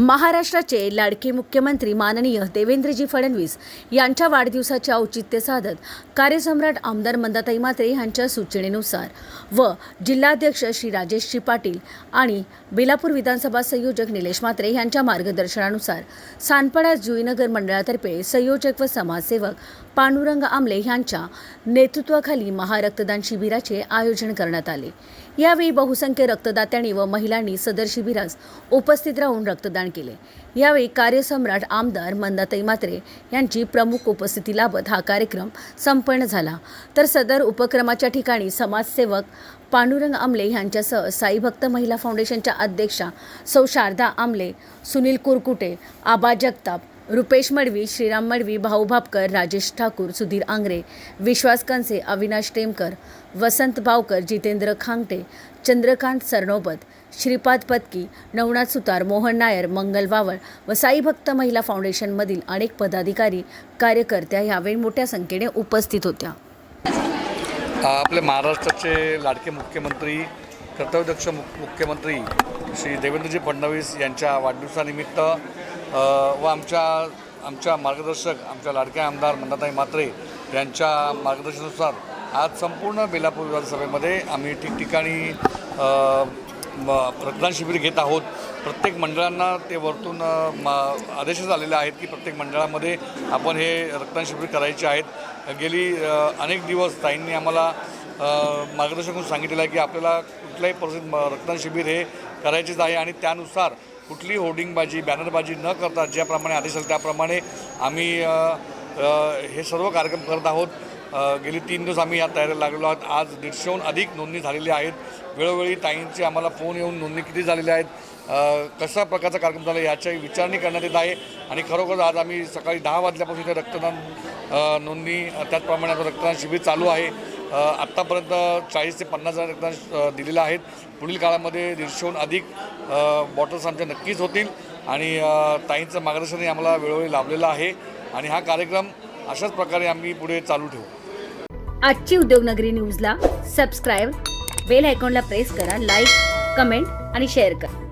महाराष्ट्राचे लाडके मुख्यमंत्री माननीय देवेंद्रजी फडणवीस यांच्या वाढदिवसाचे औचित्य साधत कार्यसम्राट आमदार मंदाताई मात्रे यांच्या सूचनेनुसार व जिल्हाध्यक्ष श्री राजेशजी पाटील आणि बेलापूर विधानसभा संयोजक निलेश मात्रे यांच्या मार्गदर्शनानुसार सानपाडा जुईनगर मंडळातर्फे संयोजक व समाजसेवक पांडुरंग आमले यांच्या नेतृत्वाखाली महारक्तदान शिबिराचे आयोजन करण्यात आले. यावेळी बहुसंख्य रक्तदात्यांनी व महिलांनी सदर शिबिरास उपस्थित राहून रक्तदान केले. यावेळी कार्यसम्राट आमदार मंदाताई मात्रे यांची प्रमुख उपस्थिती लाभत हा कार्यक्रम संपन्न झाला. तर सदर उपक्रमाच्या ठिकाणी समाजसेवक पांडुरंग आमले यांच्यासह साईभक्त महिला फाउंडेशनच्या अध्यक्षा सौ शारदा आमले सुनील कुरकुटे आबा जगताप रुपेश मडवी श्रीराम मडवी भाऊ भापकर राजेश ठाकूर सुधीर आंग्रे विश्वास कंसे अविनाश टेमकर वसंत भावकर जितेंद्र खांगटे चंद्रकांत सरनोबत श्रीपाद पत्की नवनाथ सुतार मोहन नायर मंगल वावळ व साईभक्त महिला फाउंडेशनमधील अनेक पदाधिकारी कार्यकर्त्या यावेळी मोठ्या संख्येने उपस्थित होत्या. आपले महाराष्ट्राचे लाडके मुख्यमंत्री कर्तव्यदक्ष मुख मुख्यमंत्री श्री देवेंद्रजी फडणवीस यांच्या वाढदिवसानिमित्त व आमच्या आमच्या मार्गदर्शक आमच्या लाडक्या आमदार मंदाताई मात्रे यांच्या मार्गदर्शनानुसार आज संपूर्ण बेलापूर विधानसभेमध्ये आम्ही ठिकठिकाणी म- रक्तदान शिबिर घेत आहोत. प्रत्येक मंडळांना ते वरतून आदेश झालेले आहेत की प्रत्येक मंडळामध्ये आपण हे रक्तदान शिबिर करायचे आहेत. गेली अनेक दिवस ताईंनी आम्हाला मार्गदर्शन करून सांगितलेलं आहे की आपल्याला कुठल्याही परिस्थितीत म- रक्तदान शिबिर हे करायचेच आहे आणि त्यानुसार कुठली होर्डिंगबाजी बॅनरबाजी न करता ज्याप्रमाणे आदेश आले त्याप्रमाणे आम्ही हे सर्व कार्यक्रम करत आहोत. गेली तीन दिवस आम्ही या तयारीला लागलेलो आहोत. आज दीडशेहून अधिक नोंदणी झालेली आहेत. वेळोवेळी ताईंचे आम्हाला फोन येऊन नोंदणी किती झालेली आहेत कशा प्रकारचा कार्यक्रम झाला याच्याही विचारणी करण्यात येत आहे. आणि खरोखर आज आम्ही सकाळी दहा वाजल्यापासून इथे रक्तदान नोंदणी त्याचप्रमाणे आता रक्तदान शिबिर चालू आहे. आत्तापर्यंत चाळीस ते पन्नास हजार रक्तदान दिलेलं आहेत. पुढील काळामध्ये दीडशेहून अधिक बॉटल्स आमच्या नक्कीच होतील. आणि ताईंचं मार्गदर्शनही आम्हाला वेळोवेळी लाभलेलं आहे. आणि हा कार्यक्रम अशाच प्रकारे आम्ही पुढे चालू ठेवू. आजची उद्योगनगरी न्यूजला सबस्क्राईब बेल आयकॉनला प्रेस करा लाईक कमेंट आणि शेअर करा.